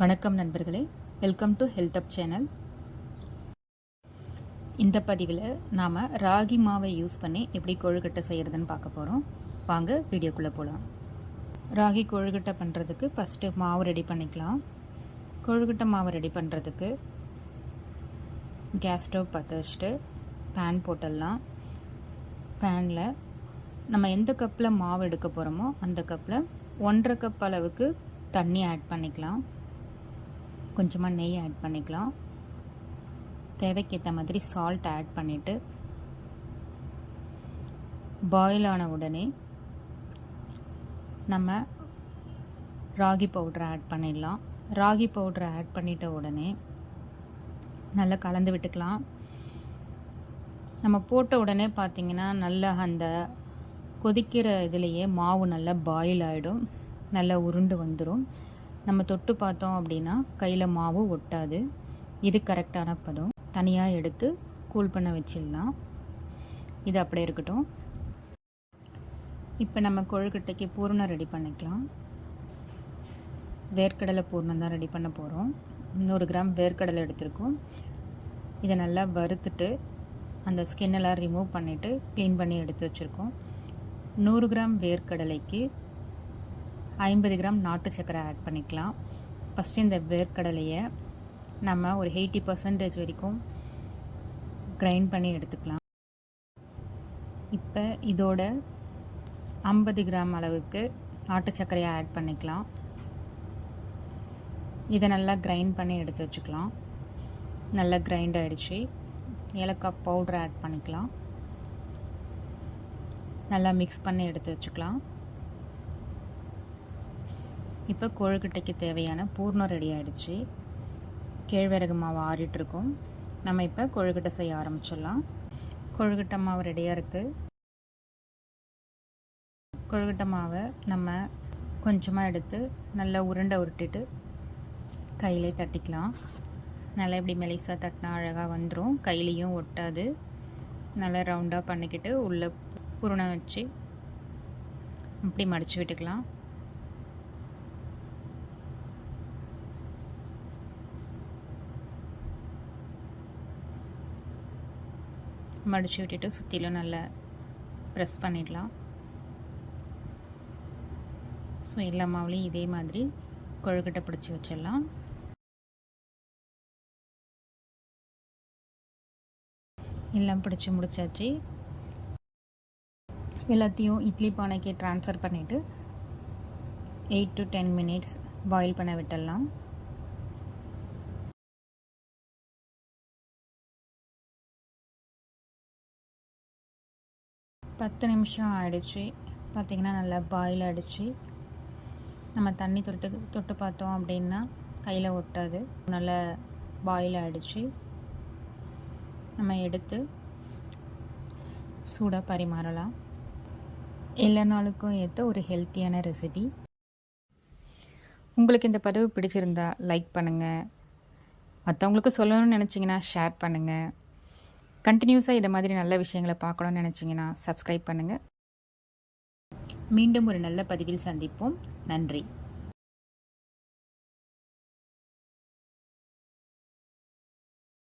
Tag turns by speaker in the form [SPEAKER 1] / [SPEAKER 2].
[SPEAKER 1] வணக்கம் நண்பர்களே. Welcome to health up channel இந்த பதிவில் நாம் ராகி மாவை யூஸ் பண்ணி எப்படி கொழுக்கட்டை செய்கிறதுன்னு பார்க்க போகிறோம் வாங்க வீடியோக்குள்ளே போகலாம் ராகி கொழுக்கட்டை பண்ணுறதுக்கு ஃபஸ்ட்டு மாவு ரெடி பண்ணிக்கலாம். கொழுக்கட்டை மாவு ரெடி பண்ணுறதுக்கு கேஸ் ஸ்டவ் பற்ற வச்சுட்டு பேன் போட்டுடலாம். பேனில் நம்ம எந்த கப்பில் மாவு எடுக்க போகிறோமோ அந்த கப்பில் ஒன்றரை கப் அளவுக்கு தண்ணி ஆட் பண்ணிக்கலாம். கொஞ்சமாக நெய் ஆட் பண்ணிக்கலாம். தேவைக்கேற்ற மாதிரி சால்ட் ஆட் பண்ணிவிட்டு பாயில் ஆன உடனே நம்ம ராகி பவுட்ரை ஆட் பண்ணிடலாம். ராகி பவுட்ரை ஆட் பண்ணிட்ட உடனே நல்லா கலந்து விட்டுக்கலாம். நம்ம போட்ட உடனே பார்த்திங்கன்னா நல்லா அந்த கொதிக்கிற இதுலேயே மாவு நல்லா பாயில் ஆகிடும் நல்லா உருண்டு வந்துடும் நம்ம தொட்டு பார்த்தோம் அப்படின்னா கையில் மாவு ஒட்டாது. இது கரெக்டான பதம். தனியாக எடுத்து கூல் பண்ண வச்சிடலாம். இது அப்படியே இருக்கட்டும். இப்போ நம்ம கொழுக்கட்டைக்கு பூர்ணம் ரெடி பண்ணிக்கலாம். வேர்க்கடலை பூர்ணம் தான் ரெடி பண்ண போகிறோம் நூறு கிராம் வேர்க்கடலை எடுத்திருக்கோம். இதை நல்லா வறுத்துட்டு அந்த ஸ்கின்னெல்லாம் ரிமூவ் பண்ணிவிட்டு க்ளீன் பண்ணி எடுத்து வச்சுருக்கோம். நூறு கிராம் வேர்க்கடலைக்கு ஐம்பது கிராம் நாட்டு சக்கரை ஆட் பண்ணிக்கலாம். ஃபஸ்ட்டு இந்த வேர்க்கடலையை நம்ம ஒரு எயிட்டி பர்சன்டேஜ் வரைக்கும் கிரைண்ட் பண்ணி எடுத்துக்கலாம். இப்போ இதோட ஐம்பது கிராம் அளவுக்கு நாட்டு சர்க்கரையை ஆட் பண்ணிக்கலாம். இதை நல்லா கிரைண்ட் பண்ணி எடுத்து வச்சுக்கலாம். நல்லா கிரைண்ட் ஆகிடுச்சு ஏலக்காய் பவுட்ரு ஆட் பண்ணிக்கலாம். நல்லா மிக்ஸ் பண்ணி எடுத்து வச்சுக்கலாம். இப்போ கொழுக்கட்டைக்கு தேவையான பூர்ணம் ரெடி ஆகிடுச்சு கேழ்வரகு மாவு ஆறிட்டுருக்கோம். நம்ம இப்போ கொழுக்கட்டை செய்ய ஆரம்பிச்சிடலாம். கொழுக்கட்டை மாவு ரெடியாக இருக்குது கொழுக்கட்டை மாவை நம்ம கொஞ்சமாக எடுத்து நல்லா உருண்டை உருட்டிட்டு கையிலே தட்டிக்கலாம். நல்லா இப்படி மெலிசாக தட்டினா அழகாக வந்துடும் கையிலையும் ஒட்டாது. நல்லா ரவுண்டாக பண்ணிக்கிட்டு உள்ளே புருணை வச்சு இப்படி மடித்து விட்டுக்கலாம். மடித்து விட்டுட்டு சுற்றிலும் நல்லா ப்ரெஸ் பண்ணிடலாம். ஸோ எல்லா மாவுலேயும் இதே மாதிரி கொழுக்கட்டை பிடிச்சி வச்சிடலாம். எல்லாம் பிடிச்சி முடிச்சாச்சு. எல்லாத்தையும் இட்லி பானைக்கு ட்ரான்ஸ்ஃபர் பண்ணிவிட்டு eight to ten minutes boil பண்ண விட்டுடலாம். பத்து நிமிஷம் ஆயிடுச்சு. பார்த்திங்கன்னா நல்லா பாயில் ஆகிடுச்சு நம்ம தண்ணி தொட்டு தொட்டு பார்த்தோம் அப்படின்னா கையில் ஒட்டாது. நல்லா பாயில் ஆகிடுச்சு நம்ம எடுத்து சூடாக பரிமாறலாம். எல்லா நாளுக்கும் ஏற்ற ஒரு ஹெல்த்தியான ரெசிபி உங்களுக்கு இந்த பதிவு பிடிச்சிருந்தா லைக் பண்ணுங்கள் மற்றவங்களுக்கு சொல்லணும்னு நினச்சிங்கன்னா ஷேர் பண்ணுங்கள் கண்டினியூஸாக இதை மாதிரி நல்ல விஷயங்களை பார்க்கணும்னு நினச்சிங்கன்னா சப்ஸ்கிரைப் பண்ணுங்கள் மீண்டும் ஒரு நல்ல பதிவில் சந்திப்போம். நன்றி.